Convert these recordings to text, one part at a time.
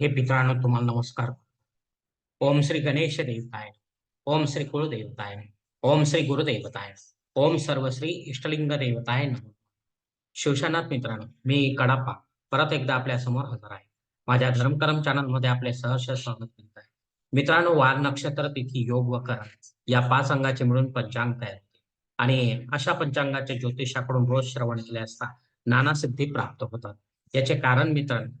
हे मित्रांनो तुम्हाला नमस्कार. ओम श्री गणेश देवताय. ओम श्री कुलदेवताय. ओम श्री गुरुदेवताय. ओम सर्वश्री इष्टलिंग देवताय नमः. शिवशानाथ मित्रांनो मी कडापा परत एकदा आपल्यासमोर हजर आहे. माझ्या धर्मकरम चॅनलमध्ये आपले सहर्ष स्वागत करत आहे. मित्रांनो वार नक्षत्र तिथी योग व करण या पाच अंगाचे मिळून पंचांग तयार होते. आणि अशा पंचांगाच्या ज्योतिषाकडून रोज श्रवण केले असता नाना सिद्धी प्राप्त होतात. याचे कारण मित्रांनो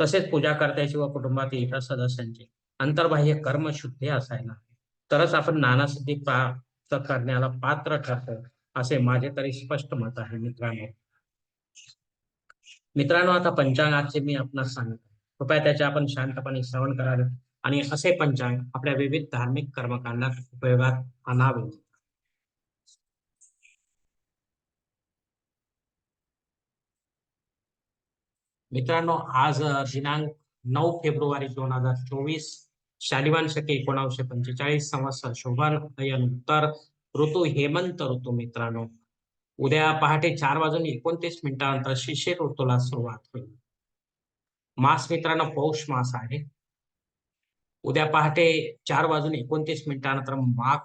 तसेच पूजा करत्याची व कुटुंबातील इतर सदस्यांची अंतर्बाह्य कर्म शुद्धी असायला तरच आपण नानासिद्धी प्राप्त करण्याला पात्र ठरतो असे माझे तरी स्पष्ट मत आहे मित्रांनो. मित्रांनो आता पंचांगाचे मी आपणास सांगतो. कृपया त्याचे आपण शांतपणे श्रवण करावे आणि असे पंचांग आपल्या विविध धार्मिक कर्मकांडात उपयोगात आणावे मित्रांनो आज दिनांक नऊ फेब्रुवारी दोन हजार चोवीस शालिवान शके एकोणावीसशे पंचेचाळीस संवत्सर शोभन उत्तर ऋतू हेमंत ऋतू मित्रांनो. उद्या पहाटे चार वाजून एकोणतीस मिनिटानंतर शिशिर ऋतूला सुरुवात होईल. मास मित्रांनो पौष मास आहे. उद्या पहाटे चार वाजून एकोणतीस मिनिटानंतर माघ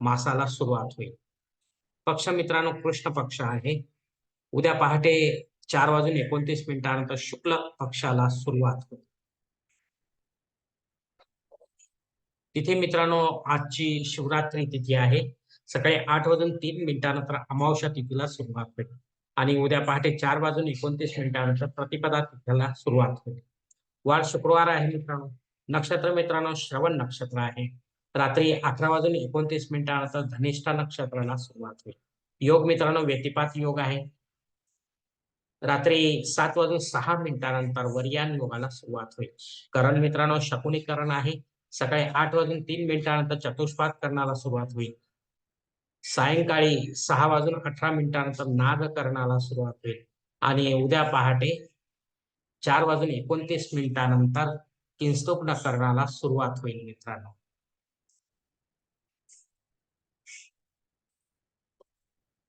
मासाला सुरुवात होईल. पक्ष मित्रांनो कृष्ण पक्ष आहे. उद्या पहाटे चार वाजून एकोणतीस मिनिटानंतर शुक्ल पक्षाला सुरुवात होते. तिथे मित्रांनो आजची शिवरात्री तिथी आहे. सकाळी आठ वाजून तीन मिनिटानंतर अमावस्या तिथीला सुरुवात होईल आणि उद्या पहाटे चार वाजून एकोणतीस मिनिटानंतर प्रतिपदा तिथीला सुरुवात होईल वार शुक्रवार आहे मित्रांनो. नक्षत्र मित्रांनो श्रवण नक्षत्र आहे. रात्री अकरा वाजून एकोणतीस मिनिटानंतर धनिष्ठा नक्षत्राला सुरुवात होईल योग मित्रांनो व्यतिपात योग आहे. रात्री सात वाजून सहा मिनिटानंतर वर्यान योगाला सुरुवात होईल. करण मित्रांनो शकुनी करण आहे. सकाळी आठ वाजून तीन मिनिटानंतर चतुष्पात करणाला सुरुवात होईल. सायंकाळी सहा वाजून अठरा मिनिटानंतर नाग करणाला सुरुवात होईल. आणि उद्या पहाटे चार वाजून एकोणतीस मिनिटानंतर किंस्तुग्न करणाला सुरुवात होईल मित्रांनो.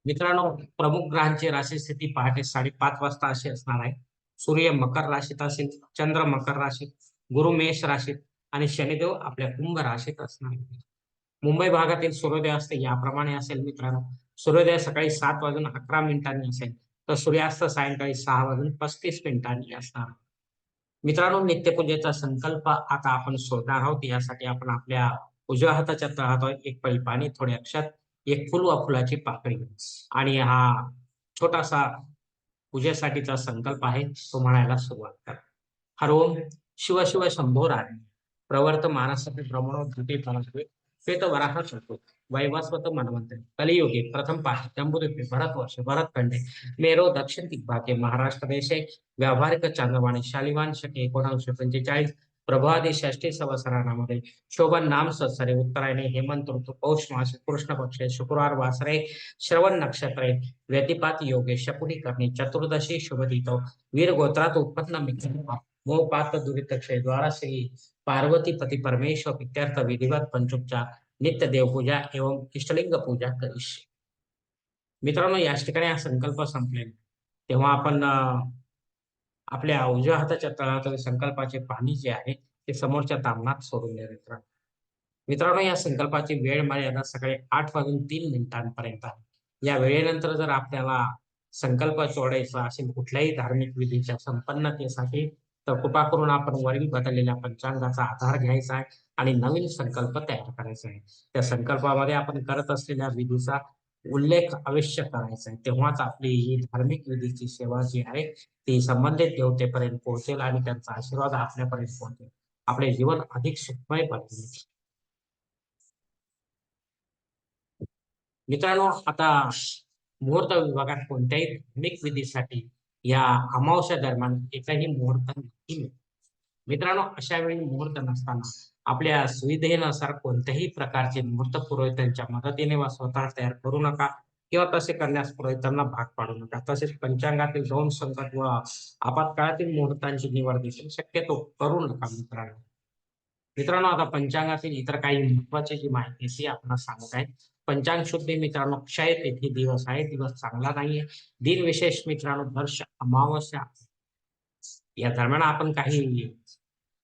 मित्रांनो प्रमुख ग्रहांची राशी स्थिती पहाटे साडेपाच वाजता अशी असणार आहे. सूर्य मकर राशीत असेल चंद्र मकर राशीत गुरु मेष राशीत आणि शनिदेव आपल्या कुंभ राशीत असणार आहे मुंबई भागातील सूर्योदय असते याप्रमाणे असेल मित्रांनो. सूर्योदय सकाळी सात वाजून अकरा मिनिटांनी असेल तर सूर्यास्त सायंकाळी सहा वाजून पस्तीस मिनिटांनी असणार आहे. मित्रांनो नित्यपूजेचा संकल्प आता आपण शोधणार आहोत. यासाठी आपण आपल्या उजव्या हाताच्या तळहात एक पळी पाणी थोडे अक्षत एक फुलवा फुलाची पाकळी आणि हा छोटासा पूजेसाठीचा संकल्प आहे तो म्हणायला सुरुवात करा. हर शिव शिव शंभो राणी प्रवर्त मानसपी भ्रमणो द्वितीय फलस्वे श्वेत वराह चतुर वैवस्वत मनवंत. कलियुगे प्रथम पाठ जम्बुद्वीपे भरतवर्ष भरतखंडे मेरो दक्षिण दिग्भागे. महाराष्ट्र देशे. व्यावहारिक चांदवाणी. शालिवान शके. एकोणाशे पंचेचाळीस. प्रभादी षष्टी सवसरानामध्ये शोभन नाम सत्सरे उत्तरायणे हेमंत ऋतू पौष मासे कृष्ण पक्षे शुक्रवार वासरे श्रवण नक्षत्रे व्यतिपात योगे शकुनी करणे चतुर्दशी शुभदितो वीर गोत्रात उत्पन्न मित्र मोपात दुरित द्वारा श्री पार्वती पती परमेश्वर इत्यर्थ विधिवत पंचोपचार नित्य देवपूजा एवं इष्टलिंग पूजा करीश। मित्रांनो याच ठिकाणी हा संकल्प संपलेला. तेव्हा आपण आपल्या उजव्या हाताच्या तळातील संकल्पाचे पाणी जे आहे ते समोरच्या तामणात सोडून द्या मित्रांनो. मित्रांनो या संकल्पाची वेळ मर्यादा सकाळी आठ वाजून तीन मिनिटांपर्यंत आहे. या वेळेनंतर जर आपल्याला संकल्प सोडायचा असेल कुठल्याही धार्मिक विधीच्या संपन्नतेसाठी तर कृपा करून आपण वरील बदललेल्या पंचांगाचा आधार घ्यायचा आहे आणि नवीन संकल्प तयार करायचा आहे. त्या संकल्पामध्ये आपण करत असलेल्या विधीचा उल्लेख अवश्य करायचा आहे. तेव्हाच आपली ही धार्मिक विधीची सेवा जी आहे ती संबंधित देवतेपर्यंत पोहोचेल आणि त्यांचा आशीर्वाद आपल्यापर्यंत पोहोचेल. आपले जीवन अधिक सुखमय बनेल मित्रांनो आता मुहूर्त विभागात कोणत्याही धार्मिक विधीसाठी या अमावस्या दरम्यान एकही मुहूर्त नाही. मित्रांनो अशा वेळी मुहूर्त नसताना आपल्या सुविधेनुसार कोणत्याही प्रकारचे मूर्त पुरोहितांच्या मदतीने वा स्वतः तयार करू नका किंवा तसे करण्यास पुरोहितांना भाग पाडू नका. तसेच पंचांगातील दोन संकट व आपत्काळातील मुहूर्तांची निवड देखील शक्यतो करू नका मित्रांनो. मित्रांनो आता पंचांगातील इतर काही महत्वाची जी माहिती ती आपण सांगत आहे. पंचांग शुद्धी मित्रांनो क्षय तेथी दिवस आहे. दिवस चांगला नाहीये. दिन विशेष मित्रांनो दर्श अमावस्या या दरम्यान आपण काही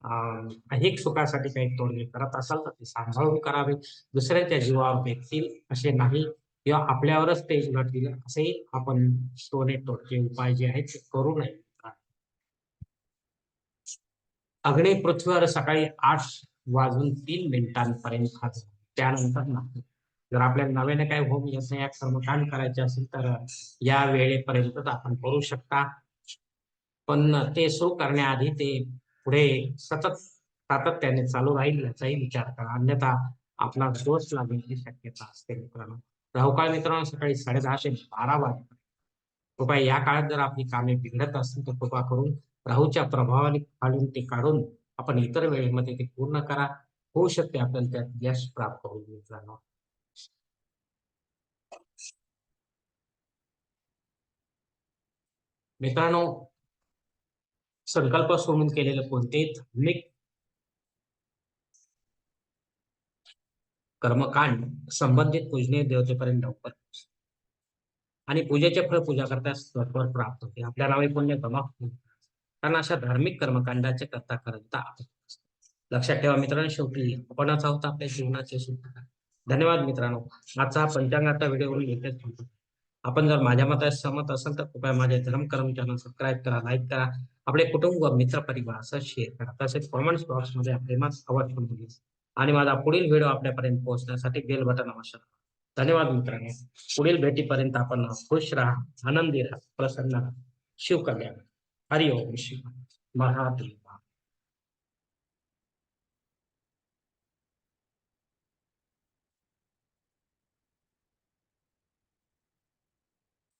अं, सुखासाठी काही तोडगे करत असाल तर ते सांभाळून करावे. दुसऱ्याच्या जीवावर बेततील असे नाही किंवा आपल्यावरच ते घडतील असेही आपण सोने तोडके उपाय जे आहेत ते करू नये. अग्नी पृथ्वीवर सकाळी आठ वाजून तीन मिनिटांपर्यंत खात त्यानंतर नाही जर आपल्याला नव्याने काही होम यज्ञ या कर्मकांड करायचे असेल तर या वेळेपर्यंतच आपण करू शकता. पण ते सुरू करण्याआधी ते पुढे सतत सातत्याने चालू राहील याचाही विचार करा. अन्यथा आपला दोष लागण्याची शक्यता असते मित्रांनो. राहुकाळ मित्रांनो सकाळी साडेदहाशे बारा वाजता कृपया या काळात जर आपली कामे बिघडत असतील तर कृपा करून राहूच्या प्रभावाने खालून ते काढून आपण इतर वेळेमध्ये ते पूर्ण करा. होऊ शकते आपल्याला त्यात यश प्राप्त होईल मित्रांनो. मित्रांनो संकल्प सोडून केलेले कोणतेही धार्मिक कर्मकांड संबंधित पूजने देवतेपर्यंत लवकर आणि पूजेचे फळ पूजा करता लवकर प्राप्त होते. आपल्या नावे पुण्य गमाव कारण अशा धार्मिक कर्मकांडाचे करता करता लक्षात ठेवा मित्रांनो शेवटी आपणच आहोत. आपल्या जीवनाचे सुद्धा धन्यवाद मित्रांनो. आजचा पंचांगाचा व्हिडिओ येतेच आपण जर माझ्या मतात सहमत असाल तर कृपया माझे धर्म कर्म चॅनल सबस्क्राईब करा लाईक करा. आपले कुटुंब मित्र परिवार असं शेअर करा. तसेच कॉमेंट्स बॉक्समध्ये आपले मत अवश्य नोंदवा. आणि माझा पुढील व्हिडिओ आपल्यापर्यंत पोहोचण्यासाठी बेल बटन अवश्य धन्यवाद मित्रांनो. पुढील भेटीपर्यंत आपण खुश राहा आनंदी राहा प्रसन्न राहा. शिवकल्याण हरिओम. शिव महादेव.